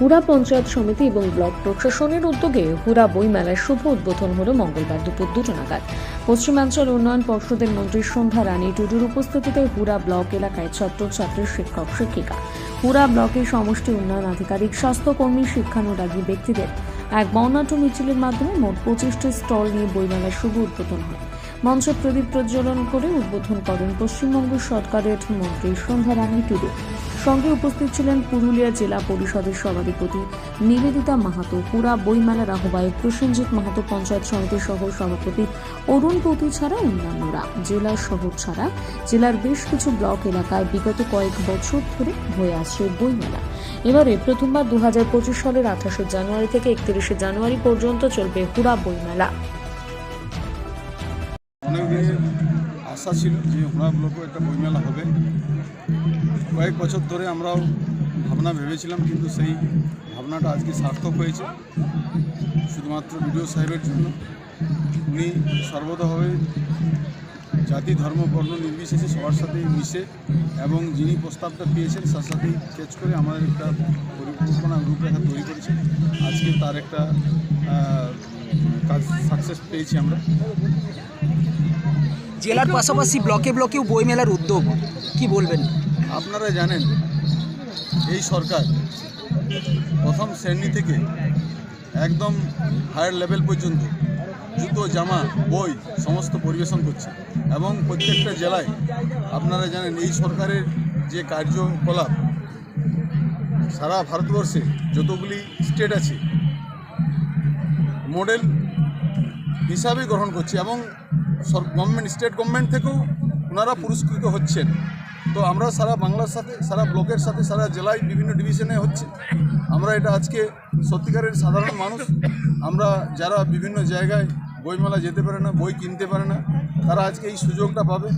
হুড়া পঞ্চায়েত সমিতি এবং ব্লক প্রশাসনের উদ্যোগে হুড়া বইমেলার শুভ উদ্বোধন হল মঙ্গলবার দুপুর দুটো নাগাদ। পশ্চিমাঞ্চল উন্নয়ন পর্ষদের মন্ত্রী সন্ধ্যা রানী টুডুর উপস্থিতিতে হুড়া ব্লক এলাকায় ছাত্রছাত্রী শিক্ষক শিক্ষিকা। হুড়া ব্লকের সমষ্টি উন্নয়ন আধিকারিক, স্বাস্থ্যকর্মী, শিক্ষানুরাগী ব্যক্তিদের এক বর্ণাঢ্য মিছিলের মাধ্যমে মোট পঁচিশটি স্টল নিয়ে বইমেলার শুভ উদ্বোধন হয়। মঞ্চে প্রদীপ প্রজ্বলন করে উদ্বোধন করেন পশ্চিমবঙ্গ সরকারের মন্ত্রী সন্ধ্যা রানী টুডু। সঙ্গে উপস্থিত ছিলেন পুরুলিয়া জেলা পরিষদের সভাধিপতি নিবেদিতা মাহাতো, পুরা বইমেলার আহ্বায়ক প্রসেনজিৎ মাহাতো, পঞ্চায়েত সমিতির সহ সভাপতি অরুণ পতি ছাড়া অন্যান্যরা। জেলার শহর ছাড়া জেলার বেশ কিছু ব্লক এলাকায় বিগত কয়েক বছর ধরে হয়ে আসছে বইমেলা। এবারে প্রথমবার দু হাজার পঁচিশ সালের আঠাশে জানুয়ারি থেকে একত্রিশে জানুয়ারি পর্যন্ত চলবে হুড়া বইমেলা। আশা ছিল যে হুড়া একটা বইমেলা হবে। কয়েক বছর ধরে আমরাও ভাবনা ভেবেছিলাম, কিন্তু সেই ভাবনাটা আজকে সার্থক হয়েছে। শুধুমাত্র বিডিও সাহেবের জন্য। উনি সর্বতভাবে জাতি, ধর্ম, বর্ণ নির্বিশেষে সবার সাথেই মিশে এবং যিনি প্রস্তাবটা পেয়েছেন, তার সাথেই স্কেচ করে আমাদের একটা পরিকল্পনা রূপরেখা তৈরি করেছেন। আজকে তার একটা কাজ সাকসেস পেয়েছি আমরা। জেলার পাশাপাশি ব্লকে ব্লকেও বই মেলার উদ্যোগ। কি বলবেন? আপনারা জানেন, এই সরকার প্রথম শ্রেণি থেকে একদম হায়ার লেভেল পর্যন্ত জুতো, জামা, বই সমস্ত পরিবেশন করছে এবং প্রত্যেকটা জেলায় আপনারা জানেন, এই সরকারের যে কার্যকলাপ, সারা ভারতবর্ষে যতগুলি স্টেট আছে মডেল হিসাবে গ্রহণ করছে এবং গভর্নমেন্ট স্টেট গভর্নমেন্ট থেকেও ওনারা পুরস্কৃত হচ্ছেন। তো আমরা সারা বাংলার সাথে, সারা ব্লকের সাথে, সারা জেলায় বিভিন্ন ডিভিশনে হচ্ছে। আমরা এটা আজকে সত্যিকারের সাধারণ মানুষ। আমরা যারা বিভিন্ন জায়গায় বইমেলা যেতে পারে না, বই কিনতে পারে না, তারা আজকে এই সুযোগটা পাবে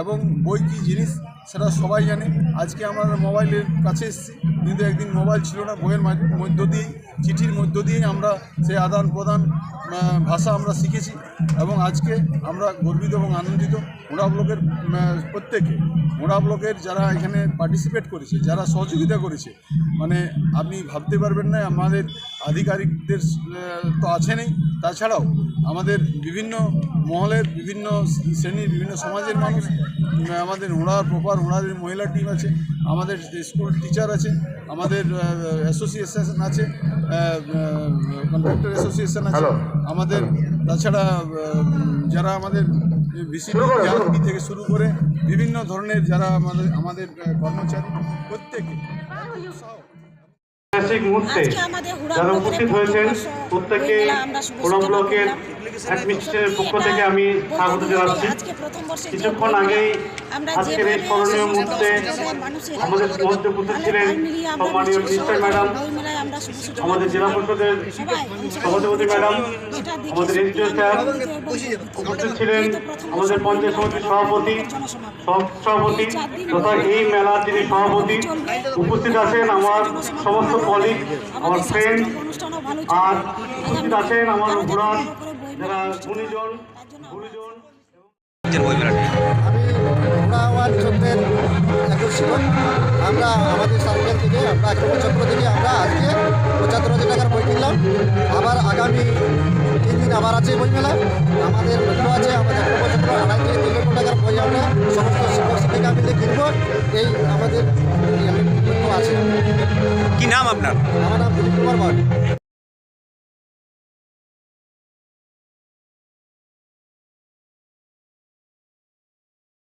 এবং বই কী জিনিস সেটা সবাই জানে। আজকে আমরা মোবাইলের কাছে এসেছি। কিন্তু একদিন মোবাইল ছিল না, বইয়ের মধ্য দিয়েই, চিঠির মধ্য দিয়েই আমরা সেই আদান প্রদান ভাষা আমরা শিখেছি এবং আজকে আমরা গর্বিত এবং আনন্দিত। মোড়া ব্লকের প্রত্যেকে, মোড়া ব্লকের যারা এখানে পার্টিসিপেট করেছে, যারা সহযোগিতা করেছে মানে আপনি ভাবতে পারবেন না, আমাদের আধিকারিকদের তো আছেনই। তাছাড়াও আমাদের বিভিন্ন মহলের বিভিন্ন শ্রেণির বিভিন্ন সমাজের মানুষ আমাদের হুড়ার প্রপার হুড়ার মহিলা টিম আছে আমাদের স্কুল টিচার আছে আমাদের অ্যাসোসিয়েশন আছে কন্ট্রাক্টর অ্যাসোসিয়েশন আছে আমাদের তাছাড়া যারা আমাদের বিসিবি থেকে শুরু করে বিভিন্ন ধরনের যারা আমাদের আমাদের কর্মচারী প্রত্যেকে। ঐতিহাসিক মুহূর্তে যারা উপস্থিত হয়েছেন প্রত্যেককে হুড়া ব্লকের। অ্যাডমিনিস্ট্রেশনের পক্ষ থেকে আমি স্বাগত জানাচ্ছি। কিছুক্ষণ আগেই আজকের এই স্মরণীয় মুহূর্তে আমাদের মধ্যে উপস্থিত ছিলেন সম্মানীয় মিনিস্টার ম্যাডাম। আমরা আমাদের জেলা। পরিষদের সভাপতি ম্যাডাম আমাদের আমরা স্যার উপস্থিত ছিলেন আমাদের পঞ্চায়েত সমিতির সভাপতি সহ সভাপতি তথা এই মেলার যিনি সভাপতি উপস্থিত আছেন আমার সমস্ত কলিগ আমার ফ্রেন্ড আর। উপস্থিত আছেন আমার বই যারা গুণীজন গুরুজন আমি আমরা আমাদের আমরা আক্রমণ চক্র থেকে আমরা আজকে পঁচাত্তর হাজার টাকার বই কিনলাম। আবার আগামী তিন দিন আবার আছে বই মেলা আমাদের লক্ষ্য আছে আমাদের আক্রমণ পঁচাত্তর আড়াই থেকে তিন লক্ষ টাকার বই আমরা সমস্ত শিক্ষক শিক্ষিকা মিলে কিনব। এই আমাদের লক্ষ্য আছে। কি নাম আপনার? আমার নাম দিলীপ কুমার